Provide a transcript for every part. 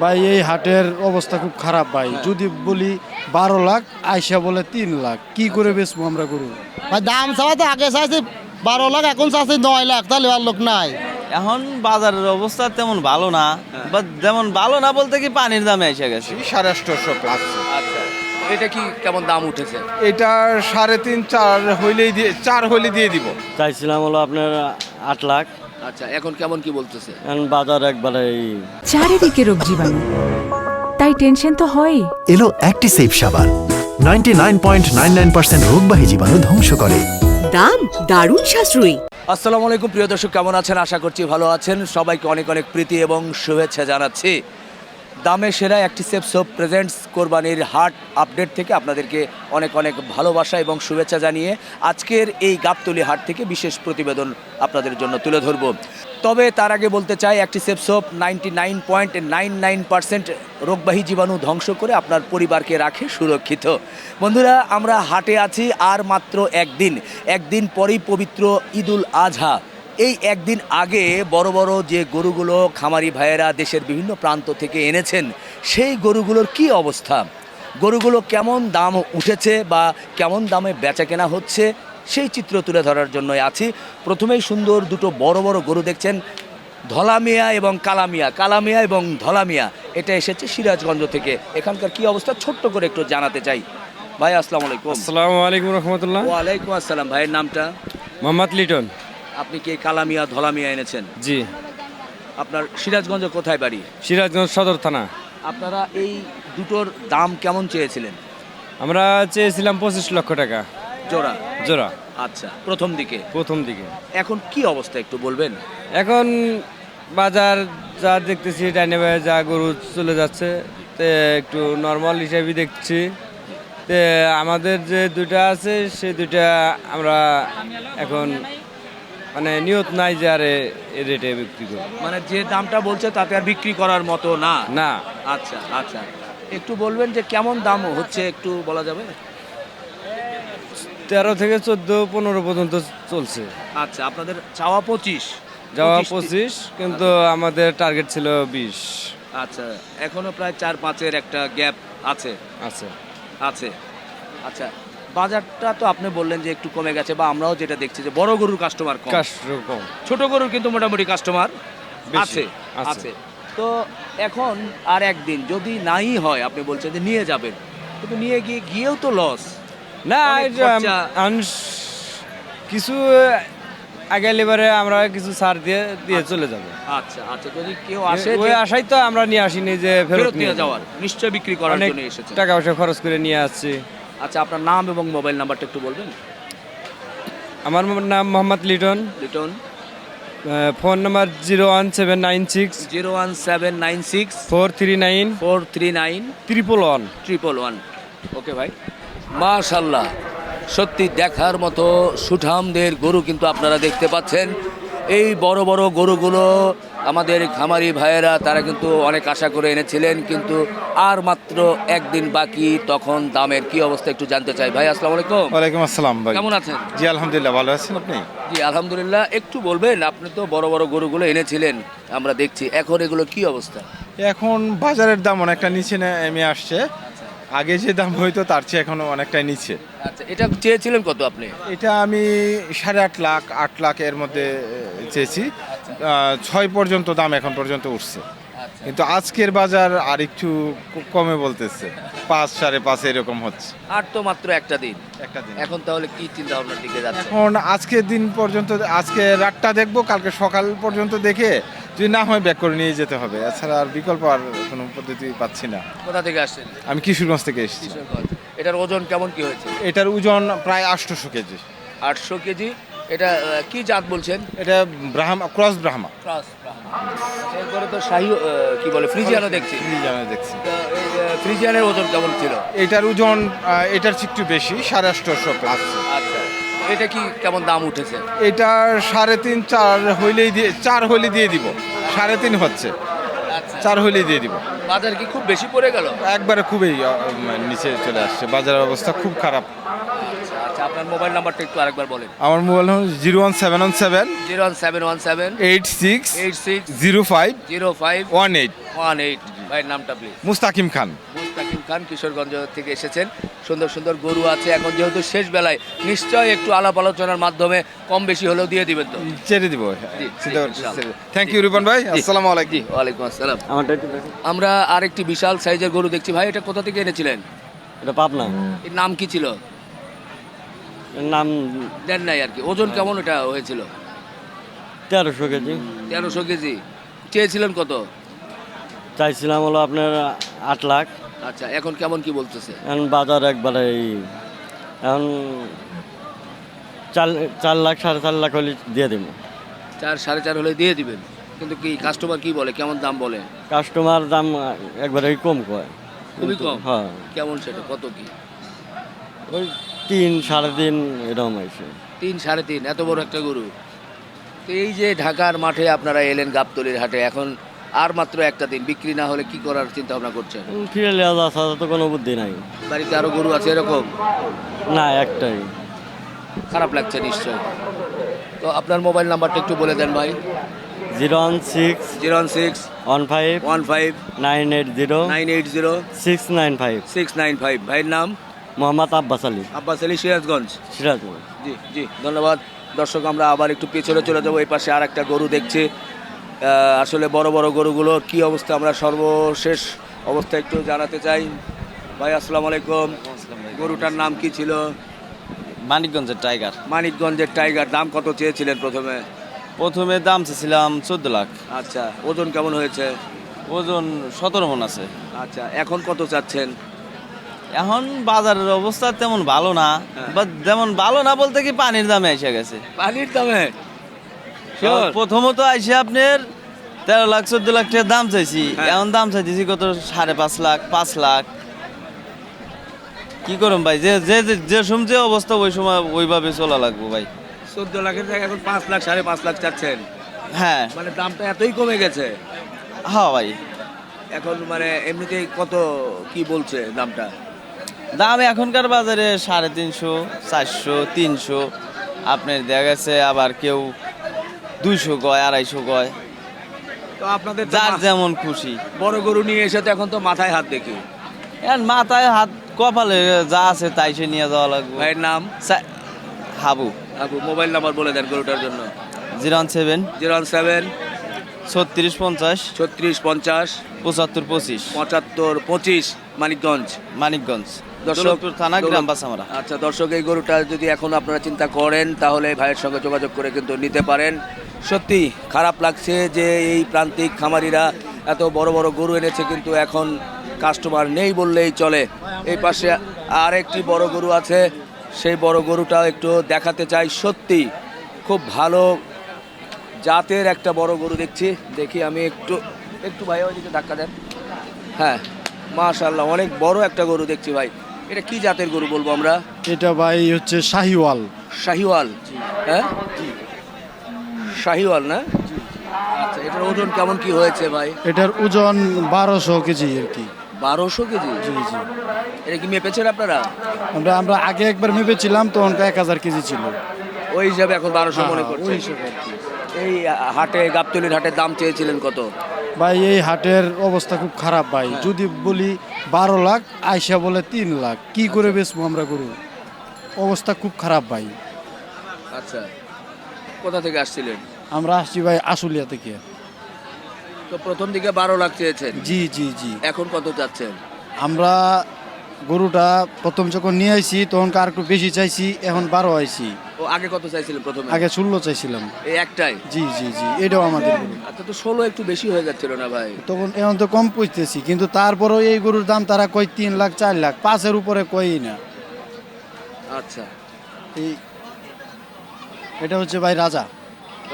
ভাই এই হাটের অবস্থা খুব খারাপ ভাই। যদি বলি বারো লাখ আইসা বলে তিন লাখ। কি করে বেচবো আমরা গরু? ভাই দাম চাওয়া তো আগে চাইছি বারো লাখ এখন চাইছি নয় লাখ তাহলে আর লোক নাই। এখন বাজারের অবস্থা তেমন ভালো না বা যেমন ভালো না বলতে কি পানির দামে এসে গেছে। সাড়ে আটশোশো প্লাস আচ্ছা। এটা কি কেমন দাম উঠেছে? এটা সাড়ে তিন চার হইলেই দিয়ে চার হইলে দিয়ে দিব। চাইছিলাম হলো আপনার আট লাখ। আচ্ছা এখন কেমন কি বলতেছে? এখন বাজার একবারে চারিদিকে রোগ জীবাণু। তাই টেনশন তো হয় এলো অ্যাক্টিসেভ সাবান। Ninety nine point nine nine percent রোগবাহী জীবাণু ধ্বংস করে। দাম দারুণ সাশ্রয়ী। আসসালামু আলাইকুম প্রিয় দর্শক কেমন আছেন? আশা করছি ভালো আছেন। সবাইকে অনেক অনেক প্রীতি এবং শুভেচ্ছা জানাচ্ছি। দামে সেরা একটি সেফ সোপ প্রেজেন্টস কোরবানির হাট আপডেট থেকে আপনাদেরকে অনেক অনেক ভালোবাসা এবং শুভেচ্ছা জানিয়ে আজকের এই গাবতলি হাট থেকে বিশেষ প্রতিবেদন আপনাদের জন্য তুলে ধরব। তবে তার আগে বলতে চাই, একটি safe soap ninety nine point nine nine percent রোগবাহী জীবাণু ধ্বংস করে আপনার পরিবারকে রাখে সুরক্ষিত। বন্ধুরা, আমরা হাটে আছি আর মাত্র একদিন। একদিন পরেই পবিত্র ঈদুল আজহা। এই একদিন আগে বড় বড় যে গরুগুলো খামারি ভাইয়েরা দেশের বিভিন্ন প্রান্ত থেকে এনেছেন সেই গরুগুলোর কি অবস্থা? গরুগুলো কেমন দাম উঠেছে বা কেমন দামে বেচা কেনা হচ্ছে সেই চিত্র তুলে ধরার জন্য আছি। প্রথমেই সুন্দর দুটো বড় বড় গরু দেখছেন ধলামিয়া এবং কালামিয়া। কালামিয়া এবং ধলামিয়া এটা এসেছে সিরাজগঞ্জ থেকে। এখানকার কি অবস্থা? ছোট্ট করে একটু জানাতে চাই। ভাই আসসালামু আলাইকুম। আসসালামু আলাইকুম রহমতুল্লাহ। ওয়ালাইকুম আসসালাম। ভাইয়ের নামটা? মোহাম্মদ লিটন। আপনি কি কালামিয়া ধলামিয়া এনেছেন? জি। আপনার সিরাজগঞ্জ কোথায় বাড়ি? সিরাজগঞ্জ সদর থানা। আপনারা এই দুটোর দাম কেমন চেয়েছিলেন? আমরা চেয়েছিলাম পঁচিশ লক্ষ টাকা। জোড়া? জোড়া। আচ্ছা প্রথম দিকে। প্রথম দিকে। এখন কি অবস্থা একটু বলবেন? এখন বাজার যা দেখতেছি ডাইনে যা গরু চলে যাচ্ছে। তে একটু নর্মাল হিসাবে দেখছি। তে আমাদের যে দুইটা আছে সে দুইটা আমরা এখন মানে নিয়ত নাই যে আরে এ রেটে বিক্রি করব। মানে যে দামটা বলছে তাতে আর বিক্রি করার মতো না? না। আচ্ছা আচ্ছা। একটু বলবেন যে কেমন দাম হচ্ছে একটু বলা যাবে? তেরো থেকে চোদ্দ পনেরো পর্যন্ত চলছে। আচ্ছা আপনাদের চাওয়া পঁচিশ। যাওয়া পঁচিশ কিন্তু আমাদের টার্গেট ছিল বিশ। আচ্ছা এখনও প্রায় চার পাঁচের একটা গ্যাপ আছে। আছে। আছে। আচ্ছা বাজারটা তো আপনি বললেন যে একটু কমে গেছে বা আমরাও যেটা দেখছি যে বড় গরুর কাস্টমার কম। কম। ছোট গরুর কিন্তু মোটামুটি কাস্টমার আছে আছে। তো এখন আর একদিন যদি নাই হয় আপনি বলছেন যে নিয়ে যাবেন কিন্তু নিয়ে গিয়ে গিয়েও তো লস না কিছু আগে আমরা কিছু ছাড় দিয়ে দিয়ে চলে যাব। আচ্ছা আচ্ছা। যদি কেউ আসে ওই আশাই তো আমরা নিয়ে আসিনি যে ফেরত নিয়ে যাওয়ার নিশ্চয় বিক্রি করার জন্য এসেছে টাকা পয়সা খরচ করে নিয়ে আসছি। আচ্ছা আপনার নাম এবং মোবাইল নাম্বারটা একটু বলবেন? আমার নাম Mohammad Liton. Liton. Phone number zero one seven nine six. Zero one seven nine six. Four three nine. Four three nine. Triple one. Triple one. Okay ভাই। মাশাল্লাহ। সত্যি দেখার মতো সুঠামদের গরু কিন্তু আপনারা দেখতে পাচ্ছেন। এই বড় বড় গরুগুলো আমাদের খামারি ভাইয়েরা তারা কিন্তু অনেক আশা করে এনেছিলেন কিন্তু আর মাত্র একদিন বাকি তখন দামের কি অবস্থা একটু জানতে চাই। ভাই আসসালামু আলাইকুম। ওয়ালাইকুম আসসালাম ভাই। কেমন আছেন? জি আলহামদুলিল্লাহ ভালো আছেন আপনি? জি আলহামদুলিল্লাহ একটু বলবেন আপনি তো বড় বড় গরুগুলো এনেছিলেন আমরা দেখছি এখন এগুলো কি অবস্থা? এখন বাজারের দাম অনেকটা নিচে নেমে আসছে। আগে যে দাম হইতো তার চেয়ে এখনও অনেকটাই নিচে। আচ্ছা এটা চেয়েছিলেন কত আপনি? এটা আমি সাড়ে আট লাখ আট লাখ এর মধ্যে চেয়েছি। ছয় পর্যন্ত দাম এখন পর্যন্ত উঠছে। কিন্তু আজকের বাজার আর একটু কমে বলতেছে। পাঁচ সাড়ে পাঁচ এরকম হচ্ছে। আর তো মাত্র একটা দিন। একটা দিন। এখন তাহলে কি চিন্তা ভাবনার দিকে যাচ্ছে? এখন আজকের দিন পর্যন্ত আজকে রাতটা দেখব কালকে সকাল পর্যন্ত দেখে যদি না হয় ব্যাক করে নিয়ে যেতে হবে। এছাড়া আর বিকল্প আর কোনো পদ্ধতি পাচ্ছি না। কোথা থেকে আসছেন? আমি কিশোরগঞ্জ থেকে এসেছি। এটার ওজন কেমন কি হয়েছে? এটার ওজন প্রায় আটশোশো কেজি। আটশো কেজি। এটা কি জাত বলছেন? এটা ব্রাহ্মা ক্রস ব্রাহ্মা। এরপরে তো শাহি কি বলে ফ্রিজিয়ানও দেখছি। জানা দেখছি। ফ্রিজিয়ানের ওজন কেমন ছিল? এটার ওজন এটার চেয়ে একটু বেশি সাড়ে আটশোশো প্লাস আচ্ছা এটা কি কেমন দাম উঠেছে? এটা সাড়ে তিন চার হইলেই দিয়ে চার হইলে দিয়ে দিব। সাড়ে তিন হচ্ছে। আচ্ছা। চার হইলেই দিয়ে দিব। বাজার কি খুব বেশি পড়ে গেল? একবারে খুবই নিচে চলে আসছে। বাজারের অবস্থা খুব খারাপ। আচ্ছা আচ্ছা আপনার মোবাইল নাম্বারটা একটু আরেকবার বলেন। আমার মোবাইল হল zero one seven one seven. Zero one seven one seven. Eight six eight six zero five zero five one eight. One eight. ভাইয়ের নামটা প্লিজ মুস্তাকিম খান। মুস্তাকিম খান কিশোরগঞ্জ থেকে এসেছেন। সুন্দর সুন্দর গরু আছে। এখন যেহেতু শেষ বেলায় নিশ্চয় একটু আলাপ আলোচনার মাধ্যমে কম বেশি হলেও দিয়ে দিবেন তো? ছেড়ে দিব। থ্যাংক ইউ রিপন ভাই। আসসালামু আলাইকুম। ওয়ালাইকুম আসসালাম। আমরা আরেকটি বিশাল সাইজের গরু দেখছি। ভাই এটা কোথা থেকে এনেছিলেন? এটা পাবনা। এর নাম কি ছিল? নাম দেন নাই আর কি। ওজন কেমন এটা হয়েছিল? তেরোশো কেজি। তেরোশো কেজি। চেয়েছিলেন কত? চাইছিলাম হলো আপনার আট লাখ। আচ্ছা এখন কেমন কি বলতেছে? এখন বাজার একবারে এই এখন চার চার লাখ সাড়ে চার লাখ হলে দিয়ে দেবো। চার সাড়ে চার হলে দিয়ে দিবেন। কিন্তু কি কাস্টমার কি বলে? কেমন দাম বলে? কাস্টমার দাম একবারে কম কয়। খুবই কম? হ্যাঁ। কেমন সেটা? কত কি? ওই তিন সাড়ে তিন এরকম হয়েছে। তিন সাড়ে তিন এত বড় একটা গরু। তো এই যে ঢাকার মাঠে আপনারা এলেন গাবতলির হাটে এখন আর মাত্র একটা দিন বিক্রি না হলে কি করার চিন্তা ভাবনা করছেন ফিরে লেওয়া ছাড়া তো কোনো বুদ্ধি নাই। বাড়িতে আরও গরু আছে এরকম? না একটাই। খারাপ লাগছে নিশ্চয়। তো আপনার মোবাইল নাম্বারটা একটু বলে দেন ভাই। Zero one six zero one six one five one five nine eight zero nine eight zero six nine five. Six nine five. ভাইয়ের নাম? মোহাম্মদ আব্বাস আলী। আব্বাস আলী সিরাজগঞ্জ। সিরাজগঞ্জ। জি জি ধন্যবাদ। দর্শক আমরা আবার একটু পেছনে চলে যাব এই পাশে আর একটা গরু দেখছি। আসলে বড় বড় গরুগুলোর কি অবস্থা আমরা সর্বশেষ অবস্থা একটু জানাতে চাই। ভাই আসসালামু আলাইকুম। গরুটার নাম কি ছিল? মানিকগঞ্জের টাইগার। মানিকগঞ্জের টাইগার দাম কত চেয়েছিলেন প্রথমে? প্রথমে দাম চেয়েছিলাম চোদ্দ লাখ। আচ্ছা ওজন কেমন হয়েছে? ওজন সতেরো মন আছে। আচ্ছা এখন কত চাচ্ছেন? এখন বাজারের অবস্থা তেমন ভালো না হ্যাঁ। বা যেমন ভালো না বলতে কি পানির দামে এসে গেছে। পানির দামে. প্রথমত আইসে আপনার তেরো লাখ চোদ্দ লাখ টাকার দাম চাইছি। হ্যাঁ। এখন দাম চাইছি কত? সাড়ে পাঁচ লাখ পাঁচ লাখ। কি করুন ভাই? যে যে যে- যে সময় যে অবস্থা ওই সময় ওইভাবে চলা লাগবো ভাই। চোদ্দ লাখের জায়গায় এখন পাঁচ লাখ সাড়ে পাঁচ লাখ চাচ্ছেন। হ্যাঁ। মানে দামটা এতই কমে গেছে। হ্যাঁ ভাই। এখন মানে এমনিতেই কত কি বলছে দামটা? দাম এখনকার বাজারে সাড়ে তিনশো চারশো তিনশো। আপনার দেখা গেছে আবার কেউ দুইশো গয় আড়াইশো গয় তো আপনাদের তো যার মা- যেমন খুশি। বড় গরু নিয়ে এসে তো এখন তো মাথায় হাত দেখি। এখন মাথায় হাত কপালে যা আছে তাই সে নিয়ে যাওয়া লাগবে। ভাইয়ের নাম? সা- হাবু। আপু মোবাইল নাম্বার বলে দেন গরুটার জন্য। Zero one seven. Zero one seven. ছত্রিশ পঞ্চাশ। ছত্রিশ পঞ্চাশ। পঁচাত্তর পঁচিশ। পঁচাত্তর পঁচিশ মানিকগঞ্জ। মানিকগঞ্জ। দর্শক- থানা গ্রাম বাসামারা আচ্ছা দর্শক এই গরুটা যদি এখন আপনারা চিন্তা করেন তাহলে ভাইয়ের সঙ্গে যোগাযোগ করে কিন্তু নিতে পারেন। সত্যি খারাপ লাগছে যে এই প্রান্তিক খামারিরা এত বড় বড় গরু এনেছে কিন্তু এখন কাস্টমার নেই বললেই চলে। এই পাশে আর একটি বড় গরু আছে সেই বড় গরুটাও একটু দেখাতে চাই। সত্যি খুব ভালো জাতের একটা বড় গরু দেখছি। দেখি আমি একটু একটু ভাই ওইদিকে ধাক্কা দেন। হ্যাঁ মাশাল্লাহ অনেক বড় একটা গরু দেখছি ভাই। এটা কি জাতের গরু বলব আমরা? এটা ভাই হচ্ছে শাহিওয়াল। শাহিওয়াল। হ্যাঁ? শাহিওয়াল না? আচ্ছা এটার ওজন কেমন কি হয়েছে ভাই? এটার ওজন বারোশো কেজি আর কি। বারোশো কেজি? জি জি। এটা কি মেপেছেন আপনারা? আমরা আমরা আগে একবার মেপেছিলাম তখন এক হাজার কেজি ছিল। ওই হিসাবে এখন বারোশো মনে হ্যাঁ, করছে। এই হাটে গাবতলির হাটে দাম চেয়েছিলেন কত? ভাই এই হাটের অবস্থা খুব খারাপ ভাই। যদি বলি বারো লাখ আইসা বলে তিন লাখ। কি করে বেচবো আমরা গরু? অবস্থা খুব খারাপ ভাই। আচ্ছা কোথা থেকে আসছিলেন? আমরা আসছি ভাই আশুলিয়া থেকে। তো প্রথম দিকে বারো লাখ চেয়েছেন? জি জি জি। এখন কত চাচ্ছেন? আমরা গরুটা প্রথম যখন নিয়ে আইছি তখন আর একটু বেশি চাইছি এখন বারো আইছি। ও আগে কত চাইছিলেন প্রথমে? আগে ষোলো চাইছিলাম। এই একটাই? জি জি জি এটাও আমাদের গরু আচ্ছা তো ষোলো একটু বেশি হয়ে যাচ্ছিল না ভাই? তখন এখন তো কম পুষতেছি কিন্তু তারপরেও এই গরুর দাম তারা কয় তিন লাখ চার লাখ পাঁচের উপরে কয়ই না। আচ্ছা। এই এটা হচ্ছে ভাই রাজা।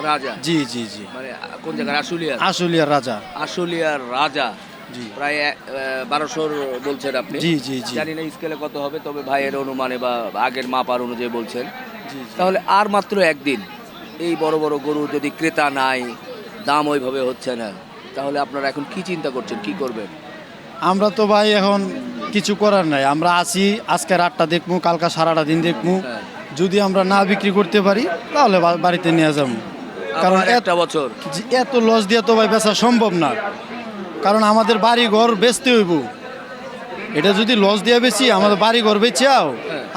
রাজা? জি জি জি। মানে কোন জায়গায় আশুলিয়া আশুলিয়ার রাজা। আশুলিয়ার রাজা। জি। প্রায় বারোশোর বলছেন আপনি। জি জি জি। জানি না স্কেলে কত হবে তবে ভাইয়ের অনুমানে বা আগের মাপার অনুযায়ী বলছেন। তাহলে আর মাত্র একদিন এই বড় বড় গরু যদি ক্রেতা নাই দাম ওইভাবে হচ্ছে না। তাহলে আপনারা এখন কি চিন্তা করছেন? কি করবেন? আমরা তো ভাই এখন কিছু করার নাই। আমরা আছি আজকে রাতটা দেখব কালকা সারাটা দিন দেখব হ্যাঁ। যদি আমরা না বিক্রি করতে পারি তাহলে বাড়িতে নিয়ে যাব। কারণ একটা বছর। এত লস দিয়ে তো ভাই বেচা সম্ভব না। কারণ আমাদের বাড়ি ঘর বেচতে হইব। এটা যদি লস দিয়ে বেশি আমাদের বাড়ি ঘর বেচাও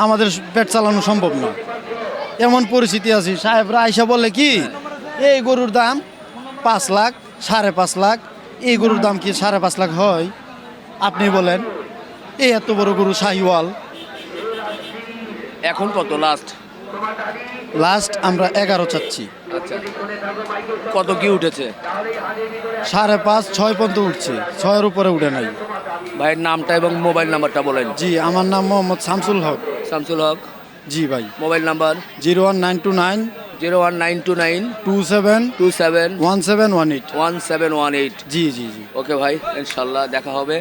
আমাদের পেট চালানো সম্ভব না। এমন পরিস্থিতি আছে। সাহেবরা আইসা বলে কি এই গরুর দাম পাঁচ লাখ সাড়ে পাঁচ লাখ। এই গরুর দাম কি সাড়ে পাঁচ লাখ হয়? আপনি বলেন এই এত বড় গরু শাহিওয়াল এখন কত? লাস্ট লাস্ট আমরা এগারো চাচ্ছি। আচ্ছা। কত কি উঠেছে? সাড়ে পাঁচ ছয় পর্যন্ত উঠছে। ছয়ের উপরে উঠে নাই। ভাইয়ের নামটা এবং মোবাইল নাম্বারটা বলেন। জি আমার নাম মোহাম্মদ শামসুল হক। শামসুল হক। জি ভাই। Mobile number? Zero one nine two nine zero one nine two nine two seven two seven one seven one eight. One seven one eight. জি জি জি। ওকে ভাই ইনশাল্লাহ দেখা হবে।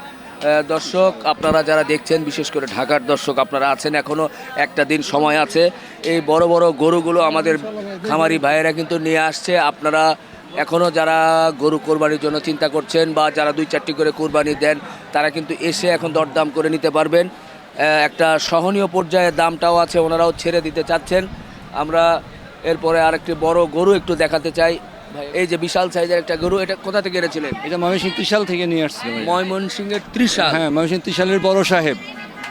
দর্শক আপনারা যারা দেখছেন বিশেষ করে ঢাকার দর্শক আপনারা আছেন এখনও একটা দিন সময় আছে। এই বড় বড় গরুগুলো আমাদের খামারি ভাইয়েরা কিন্তু নিয়ে আসছে। আপনারা এখনও যারা গরু কোরবানির জন্য চিন্তা করছেন বা যারা দুই চারটি করে কোরবানি দেন তারা কিন্তু এসে এখন দরদাম করে নিতে পারবেন। একটা সহনীয় পর্যায়ে দামটাও আছে ওনারাও ছেড়ে দিতে চাচ্ছেন। আমরা এরপরে আরেকটি বড় গরু একটু দেখাতে চাই। এই যে বিশাল সাইজের একটা গরু এটা কোথা থেকে এনেছিলেন? এটা ময়মনসিংহ ত্রিশাল থেকে নিয়ে আসছে ময়মনসিংহের ত্রিশাল? হ্যাঁ ময়মনসিংহ ত্রিশালের বড় সাহেব।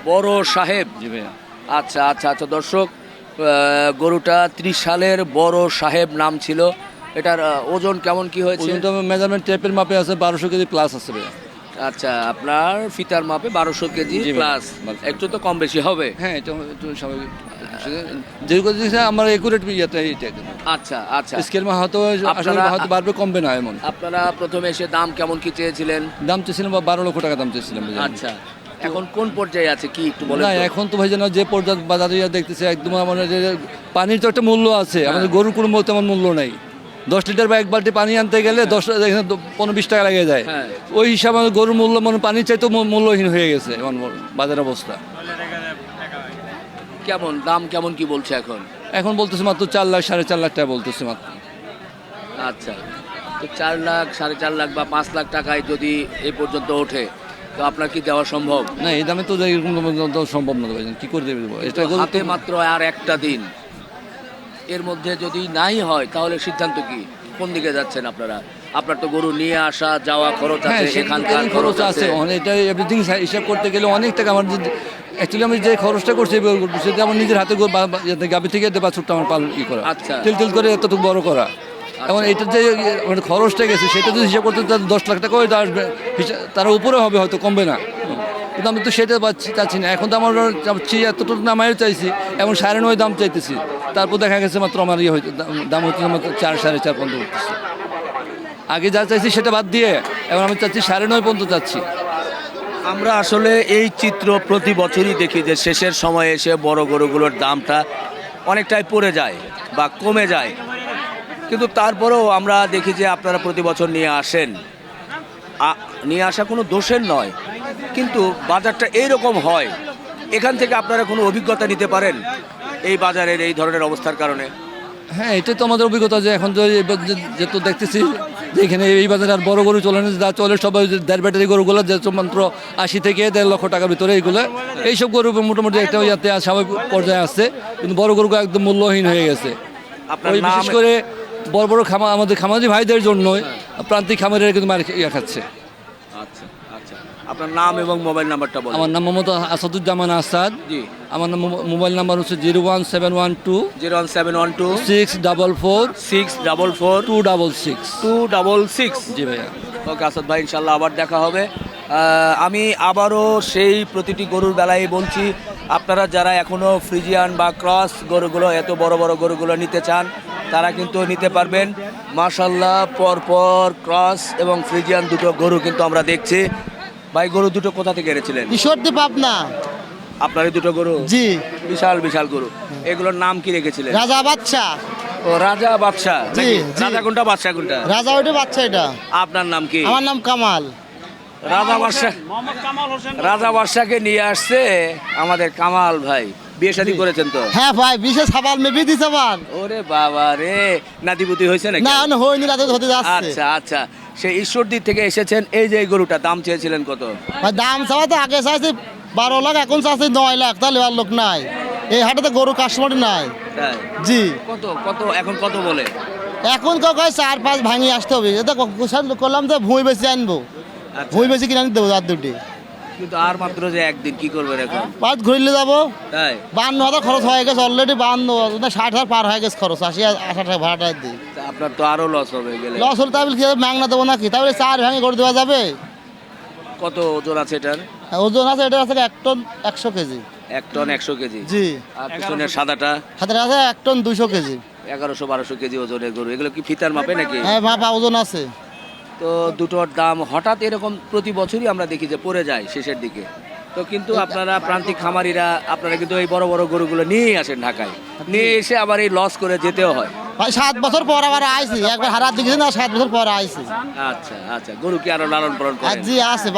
বড় সাহেব? জি ভাইয়া। আচ্ছা আচ্ছা আচ্ছা দর্শক গরুটা ত্রিশালের বড় সাহেব নাম ছিল। এটার ওজন কেমন কি হয়েছে? মেজারমেন্ট টেপের মাপে আছে বারোশো কেজি প্লাস আছে ভাইয়া। আচ্ছা আপনার ফিতার মাপে বারোশো কেজি প্লাস একটু তো কম বেশি হবে। হ্যাঁ এটা একটু স্বাভাবিক আমার একুরেট আচ্ছা আচ্ছা। স্কেল মা হয়তো আপনারা- হয়তো বাড়বে কমবে না এমন। আপনারা প্রথমে এসে দাম কেমন কি চেয়েছিলেন? দাম চেয়েছিলাম বা বারো লক্ষ টাকা দাম চেয়েছিলাম আচ্ছা এখন কোন পর্যায়ে আছে কি একটু বলেন না এখন তো ভাই যেন যে পর্যায়ে বাজারে দেখতেছে একদম আমার পানির তো একটা মূল্য আছে। আমাদের গরুর কোনো তেমন মূল্য নেই। দশ লিটার বা এক বালতি পানি আনতে গেলে দশ এখানে তো পনেরো বিশ টাকা লেগে যায়। হ্যাঁ। ওই হিসাবে গরুর মূল্য মানে পানির চাইতে মূল্যহীন হয়ে গেছে এখন বাজার অবস্থা। কেমন? দাম কেমন কি বলছে এখন? এখন বলতেছে মাত্র চার লাখ সাড়ে চার লাখ টাকা বলতেছে মাত্র। আচ্ছা। তো চার লাখ সাড়ে চার লাখ বা পাঁচ লাখ টাকায় যদি এ পর্যন্ত ওঠে তো আপনার কি দেওয়া সম্ভব? না এই দামে তো সম্ভব না কি করে দেবে? এটা হাতে মাত্র আর একটা দিন। এর মধ্যে যদি নাই হয় তাহলে সিদ্ধান্ত কি? কোন দিকে যাচ্ছেন আপনারা? আপনার তো গরু নিয়ে আসা যাওয়া খরচ হ্যাঁ আছে এখানকার খরচ আছে। অনেক- এটা এভরিথিং হিসাব করতে গেলে অনেক টাকা আমার অ্যাকচুয়ালি আমি যে খরচটা করছি সেটা আমার নিজের হাতে গরু বা- বা- যাতে গাভি থেকে দেবা ছোট্ট আমার পাল ই করা। আচ্ছা। তেল তেল করে এতটুকু বড় করা। এখন এটা যে মানে খরচটা গেছে সেটা যদি হিসাব করতে তার দশ লাখ টাকা হিসা- তার উপরে হবে হয়তো কমবে না। কিন্তু আমি তো সেটা পাচ্ছি চাচ্ছি না। এখন তো আমার চাচ্ছি এতটুকু নামাইও চাইছি এবং সাড়ে নয় দাম চাইতেছি। তারপর দেখা গেছে মাত্র আমার ইয়ে দাম- দাম হচ্ছে মাত্র চার, সাড়ে চার পর্যন্ত উঠতেছে আগে যা চাইছি সেটা বাদ দিয়ে এখন আমি চাচ্ছি সাড়ে নয় পর্যন্ত চাচ্ছি। আমরা আসলে এই চিত্র প্রতি বছরই দেখি যে শেষের সময়ে এসে বড় গরুগুলোর দামটা অনেকটাই পড়ে যায় বা কমে যায়। কিন্তু তারপরেও আমরা দেখি যে আপনারা প্রতি বছর নিয়ে আসেন। নিয়ে আসা কোনো দোষের নয়। কিন্তু বাজারটা এইরকম হয় এখান থেকে আপনারা কোনো অভিজ্ঞতা নিতে পারেন এই বাজারের এই ধরনের অবস্থার কারণে? হ্যাঁ এটাই তো আমাদের অভিজ্ঞতা যে এখন এই যেহেতু দেখতেছি যে এখানে এই বাজারে আর বড় গরু চলে না যা চলে সবাই দেড় ব্যাটারি গরুগুলো যে মাত্র আশি থেকে দেড় লক্ষ টাকার ভিতরে এইগুলো এইসব গরু মোটামুটি একটা ইয়াতে স্বাভাবিক পর্যায়ে আসছে কিন্তু বড় গরুগুলো একদম মূল্যহীন হয়ে গেছে। আপনার বিশেষ করে বড় বড় খামা আমাদের খামারি ভাইদের জন্যই প্রান্তিক খামারের কিন্তু মার ইয়া খাচ্ছে। আপনার নাম এবং মোবাইল নাম্বারটা বলুন। আমার নাম মোহাম্মদ আসাদুজ্জামান আসাদ। জি। আমার নাম মোবাইল নাম্বার হচ্ছে zero one seven one two zero one seven one two six double four six double four two double six. Two double six. জি ভাইয়া। ওকে আসাদ ভাই ইনশাল্লাহ আবার দেখা হবে। আমি আবারও সেই প্রতিটি গরুর বেলায় বলছি আপনারা যারা এখনও ফ্রিজিয়ান বা ক্রস গরুগুলো এত বড় বড় গরুগুলো নিতে চান তারা কিন্তু নিতে পারবেন। মাশাল্লাহ পরপর ক্রস এবং ফ্রিজিয়ান দুটো গরু কিন্তু আমরা দেখছি। ভাই গরু দুটো কোথা থেকে এনেছিলেন? ঈশ্বরদী পাবনা। আপনার এই দুটো গরু? জি। বিশাল বিশাল গরু। এগুলোর নাম কি রেখেছিলেন? রাজা বাদশাহ। ও রাজা বাদশাহ জি, রাজা কোনটা বাদশাহ কোনটা? রাজা ওইটা বাদশাহ এটা আপনার নাম কি? আমার নাম কামাল। রাজা বাদশাহ রাজা বাদশাহকে নিয়ে আসছে আমাদের কামাল ভাই। বিয়ে শাদী করেছেন তো? হ্যাঁ ভাই বিশেষ সাবাল ওরে বাবা রে নাতিপুতি হয়েছে নাকি? না না হয়নি রাতে হতে যাচ্ছে। আচ্ছা আচ্ছা। সে ঈশ্বরদী থেকে এসেছেন এই যে গরুটা দাম চেয়েছিলেন কত? ভাই দাম চাওয়া তো আগে চাইছে বারো লাখ এখন চাইছে নয় লাখ তাহলে আর লোক নাই। এই হাটে তো গরু কাস্টমার নাই। জি। কত কত এখন কত বলে? এখন কেউ কয় চার পাঁচ ভাঙি আসতে হবে। এটা করলাম তো ভুঁই বেশি আনব। আচ্ছা। বেশি কিনে আনি দেবো আর দুটি। কিন্তু আর মাত্র যে একদিন কি করবেন এখন? পাঁচ ঘুরলে যাব। তাই? বান্ন হাজার খরচ হয়ে গেছে অলরেডি বান্ন ষাট হাজার পার হয়ে গেছে খরচ। আশি আশি টাকা ভাড়াটা দিই আপনার তো আরও লস হবে গেলে। লস হলে তাহলে কি ম্যাংনা দেবো নাকি? তাহলে চার ভাঙে করে দেওয়া যাবে। কত ওজন আছে এটার? হ্যাঁ, ওজন আছে এটা আছে এক টন একশো কেজি। এক টন একশো কেজি? জি। আর পিছনের সাদাটা? হাতে আছে এক টন দুইশো কেজি। এগারোশো বারোশো কেজি ওজনের গরু। এগুলো কি ফিতার মাপে নাকি? হ্যাঁ মাপা ওজন আছে। তো দুটোর দাম হঠাৎ এরকম প্রতি বছরই আমরা দেখি যে পড়ে যায় শেষের দিকে। তো কিন্তু আপনারা প্রান্তিক খামারিরা আপনারা কিন্তু এই বড় বড় গরুগুলো নিয়ে আসেন ঢাকায়। নিয়ে এসে আবার এই লস করে যেতেও হয়। ভাই সাত বছর পর আবার আইছি। একবার হারাত দিয়েছি না সাত বছর পর আইছি। আচ্ছা আচ্ছা। গরু কি আরও লালন পালন করেন জি আছে।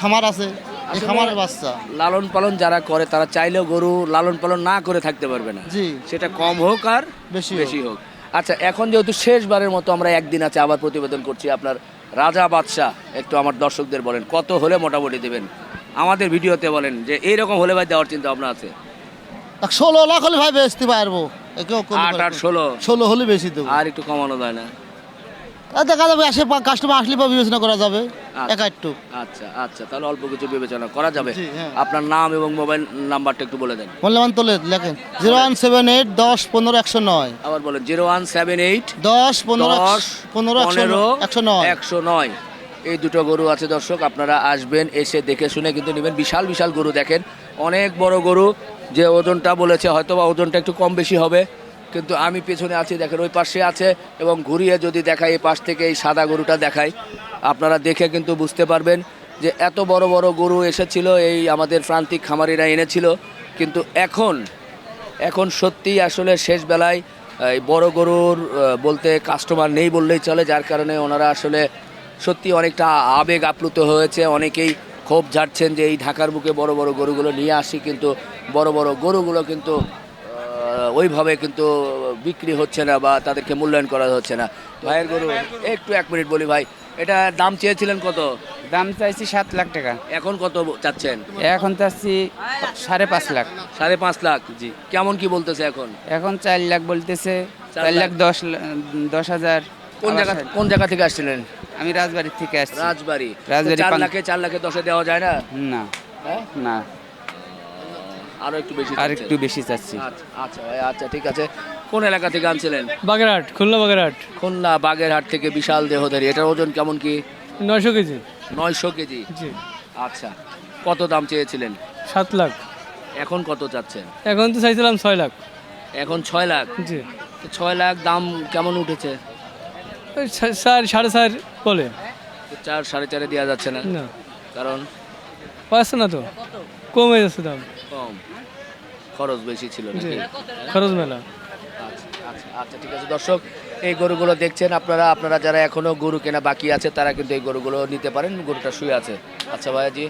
খামার আছে। এই খামারের বাচ্চা। লালন পালন যারা করে তারা চাইলেও গরু লালন পালন না করে থাকতে পারবে না। জি। সেটা কম হোক আর বেশি বেশি হোক। আচ্ছা এখন যেহেতু শেষবারের মতো আমরা একদিন আছে আবার প্রতিবেদন করছি আপনার রাজা বাদশাহ একটু আমার দর্শকদের বলেন কত হলে মোটামুটি দেবেন? আমাদের ভিডিওতে বলেন যে এইরকম হলে ভাই দেওয়ার চিন্তা ভাবনা আছে। ষোলো লাখ হলে ভাই বেচতে পারব আট আট ষোলো। ষোলো হলে বেশি দেবো। আর একটু কমানো যায় না। দেখা যাবে আসে কাস্টমার আসলে বা বিবেচনা করা যাবে একা একটু। আচ্ছা আচ্ছা তাহলে অল্প কিছু বিবেচনা করা যাবে। হ্যাঁ। আপনার নাম এবং মোবাইল নাম্বারটা একটু বলে দেন। মূল্যবান তোলে লেখেন জিরো ওয়ান সেভেন এইট দশ পনেরো একশো নয়। আবার বলেন জিরো ওয়ান সেভেন এইট দশ পনেরো পনেরো একশো নয় একশো নয়। এই দুটো গরু আছে দর্শক আপনারা আসবেন এসে দেখে শুনে কিন্তু নেবেন। বিশাল বিশাল গরু দেখেন অনেক বড় গরু। যে ওজনটা বলেছে হয়তো বা ওজনটা একটু কম বেশি হবে। কিন্তু আমি পেছনে আছি, দেখেন ওই পাশে আছে এবং ঘুরিয়ে যদি দেখাই, এই পাশ থেকে এই সাদা গরুটা দেখাই। আপনারা দেখে কিন্তু বুঝতে পারবেন যে এত বড় বড় গরু এসেছিল, এই আমাদের প্রান্তিক খামারিরা এনেছিল। কিন্তু এখন এখন সত্যি আসলে শেষ বেলায়, এই বড় গরুর বলতে কাস্টমার নেই বললেই চলে, যার কারণে ওনারা আসলে সত্যি অনেকটা আবেগ আপ্লুত হয়েছে। অনেকেই ক্ষোভ ঝাড়ছেন যে এই ঢাকার বুকে বড় বড় গরুগুলো নিয়ে আসি, কিন্তু বড় বড় গরুগুলো কিন্তু ওইভাবে কিন্তু বিক্রি হচ্ছে না বা তাদেরকে মূল্যায়ন করা হচ্ছে না। ভাইয়ের গরু একটু এক মিনিট বলি ভাই এটা দাম চেয়েছিলেন কত? দাম চাইছি সাত লাখ টাকা। এখন কত চাচ্ছেন? এখন চাচ্ছি সাড়ে পাঁচ লাখ। সাড়ে পাঁচ লাখ জি। কেমন কি বলতেছে এখন? এখন চার লাখ বলতেছে চার লাখ। দশ দশ হাজার। কোন জায়গা কোন জায়গা থেকে আসছিলেন? আমি রাজবাড়ির থেকে আসছি। রাজবাড়ি। রাজবাড়ি চার লাখে চার লাখে দশে দেওয়া যায় না? না। হ্যাঁ? না। আরও একটু বেশি আর একটু বেশি চাচ্ছি। আচ্ছা আচ্ছা ভাই আচ্ছা ঠিক আছে। কোন এলাকা থেকে আনছিলেন? বাগেরহাট খুলনা বাগেরহাট। খুলনা বাগেরহাট থেকে বিশাল দেহধারী। এটার ওজন কেমন কি? নয়শো কেজি। নয়শো কেজি? জি। আচ্ছা কত দাম চেয়েছিলেন? সাত লাখ। এখন কত চাচ্ছেন? এখন তো চাইছিলাম ছয় লাখ। এখন ছয় লাখ? জি। ছয় লাখ দাম কেমন উঠেছে? ওই সা- চার সাড়ে চার বলে। চার সাড়ে চারে দেওয়া যাচ্ছে না। না। কারণ? পাচ্ছে না তো। কমে যাচ্ছে দাম। কম? খরচ বেশি ছিল নাকি? খরচ মেলা। আচ্ছা আচ্ছা আচ্ছা ঠিক আছে। দর্শক এই গরুগুলো দেখছেন আপনারা আপনারা যারা এখনও গরু কেনা বাকি আছে তারা কিন্তু এই গরুগুলো নিতে পারেন গরুটা শুয়ে আছে। আচ্ছা ভাইয়া জি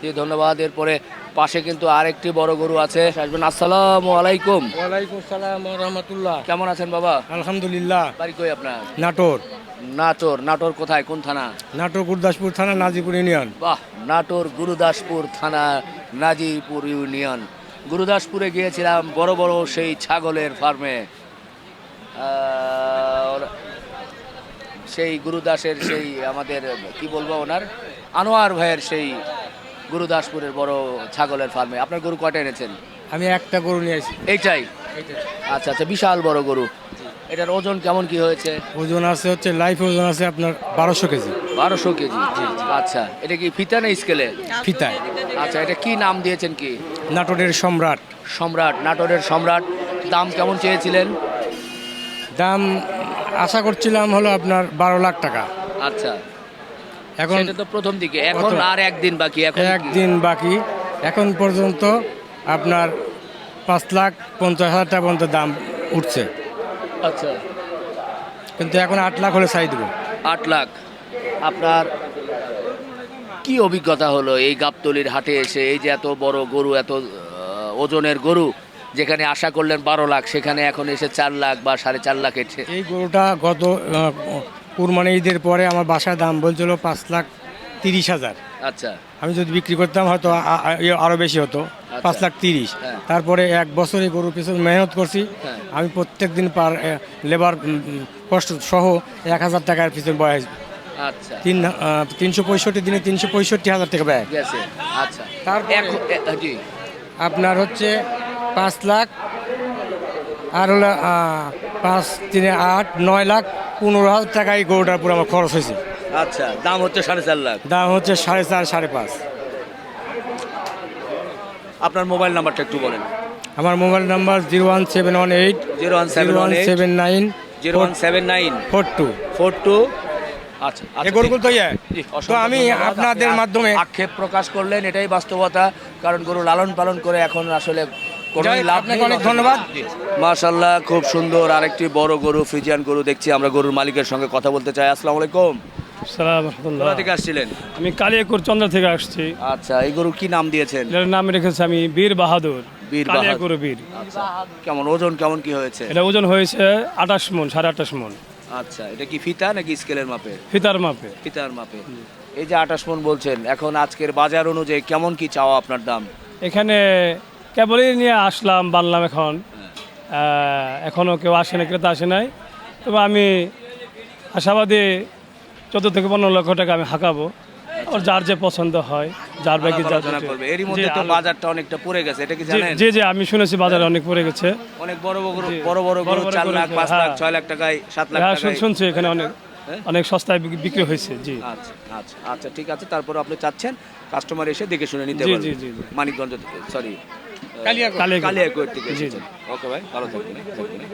জি ধন্যবাদ। এরপরে পাশে কিন্তু আরেকটি বড় গরু আছে। আসবেন আসসালামু আলাইকুম। ওয়ালাইকুম সালাম রহমতুল্লাহ। কেমন আছেন বাবা? আলহামদুলিল্লাহ। বাড়ি কই আপনার? নাটোর। নাটোর নাটোর কোথায়? কোন থানা? নাটোর গুরদাসপুর থানা নাজিপুর ইউনিয়ন। বাহ নাটোর গুরুদাসপুর থানা নাজিপুর ইউনিয়ন। গুরুদাসপুরে গিয়েছিলাম বড় বড় সেই ছাগলের ফার্মে সেই গুরুদাসের সেই আমাদের কি বলব ওনার আনোয়ার ভাইয়ের সেই গুরুদাসপুরের বড় ছাগলের ফার্মে। আপনার গরু কয়টা এনেছেন? আমি একটা গরু নিয়ে আসি। এইটাই? আচ্ছা আচ্ছা বিশাল বড় গরু। এটার ওজন কেমন কি হয়েছে? ওজন আছে হচ্ছে লাইফ ওজন আছে আপনার বারোশো কেজি। বারোশো কেজি? আচ্ছা এটা কি ফিতা না স্কেলে? ফিতায় আচ্ছা এটা কি নাম দিয়েছেন কি? নাটোরের সম্রাট। সম্রাট নাটোরের সম্রাট। দাম কেমন চেয়েছিলেন? দাম আশা করছিলাম হলো আপনার বারো লাখ টাকা। আচ্ছা। এখন তো প্রথম দিকে। এখন আর একদিন বাকি এখন একদিন বাকি। এখন পর্যন্ত আপনার পাঁচ লাখ পঞ্চাশ হাজার টাকা পর্যন্ত দাম উঠছে। আচ্ছা। কিন্তু এখন আট লাখ হলে চাই দেবো। আট লাখ। আপনার কি অভিজ্ঞতা হলো এই গাবতলির হাটে এসে? এই যে এত বড় গরু এত ওজনের গরু যেখানে আশা করলেন বারো লাখ সেখানে এখন এসে চার লাখ বা সাড়ে চার লাখ এসে। এই গরুটা গত আহ, কুরবানি ঈদের পরে আমার বাসায় দাম বলছিল পাঁচ লাখ তিরিশ হাজার। আচ্ছা। আমি যদি বিক্রি করতাম হয়তো আ- আ- আরও বেশি হতো পাঁচ লাখ তিরিশ। হ্যাঁ। তারপরে এক বছর গরুর পিছনে মেহনত করছি। হ্যাঁ। আমি প্রত্যেক দিন পার লেবার কষ্ট সহ এক হাজার টাকার পিছনে বয়স। আচ্ছা। তিন তিনশো পঁয়ষট্টি দিনে তিনশো পঁয়ষট্টি হাজার টাকা ব্যয়। আচ্ছা। তারপরে- জি। আপনার হচ্ছে পাঁচ লাখ আর হলো পাঁচ তিনে আট নয় লাখ পনেরো হাজার টাকা এই গরুটার উপর আমার খরচ হয়েছে। আচ্ছা দাম হচ্ছে সাড়ে চার লাখ। দাম হচ্ছে সাড়ে চার সাড়ে পাঁচ। আপনার মোবাইল নাম্বারটা একটু বলেন। আমার mobile number zero one seven one eight zero one seven one seven nine zero one seven nine four two. Four two. আচ্ছা আচ্ছা, গরুগুলো তো ইয়ে। তো আমি আপনাদের মাধ্যমে আক্ষেপ প্রকাশ করলেন এটাই বাস্তবতা। কারণ গরু লালন পালন করে এখন আসলে আপনাকে নেই, অনেক লসের ধন্যবাদ। মাশাল্লাহ খুব সুন্দর আরেকটি বড় গরু ফ্রিজিয়ান গরু দেখছি আমরা গরুর মালিকের সঙ্গে কথা বলতে চাই। আসসালামু আলাইকুম। কোথা থেকে আসছিলেন? আমি কালিয়াকুর চন্দ্র থেকে আসছি। আচ্ছা এই গরু কি নাম দিয়েছেন? এটার নাম রেখেছি আমি বীর বাহাদুর। বীর কালিয়াকুর বীর। আচ্ছা কেমন ওজন কেমন কি হয়েছে? এটা ওজন হয়েছে আঠাশ মন সাড়ে আঠাশ মন। আচ্ছা এটা কি ফিতা নাকি স্কেলের মাপে? ফিতার মাপে। ফিতার মাপে। এই যে আঠাশ মন বলছেন এখন আজকের বাজার অনুযায়ী কেমন কি চাওয়া আপনার দাম? এখানে কেবলই নিয়ে আসলাম বানলাম এখন। আহ, এখনও কেউ আসে না ক্রেতা আসে নাই। তবে আমি আশাবাদী চোদ্দ থেকে পনেরো লক্ষ টাকা আমি হাঁকাবো। আর যার যে পছন্দ হয় যার ব্যাগে যা করবে। এরই মধ্যে তো বাজারটা অনেকটা পড়ে গেছে এটা কি জানেন? জি জি আমি শুনেছি বাজারে অনেক পড়ে গেছে। অনেক বড় বড় বড় বড় বড় গরু বড় লাখ আছে, পাঁচ লাখ হ্যাঁ। ছয় লাখ টাকায় সাত লাখ হ্যাঁ টাকায়। শুনছি এখানে অনেক হ্যাঁ? অনেক সস্তায় বিক্রি হয়েছে জি। আচ্ছা আচ্ছা আচ্ছা ঠিক আছে তারপর আপনি চাচ্ছেন কাস্টমার এসে দেখে শুনে নিতে পারবে জি, জি, জি। মানিকগঞ্জ থেকে সরি কালিয়াকৈর। কালিয়াকোট থেকে জি, জি। ওকে ভাই ভালো থাকবেন।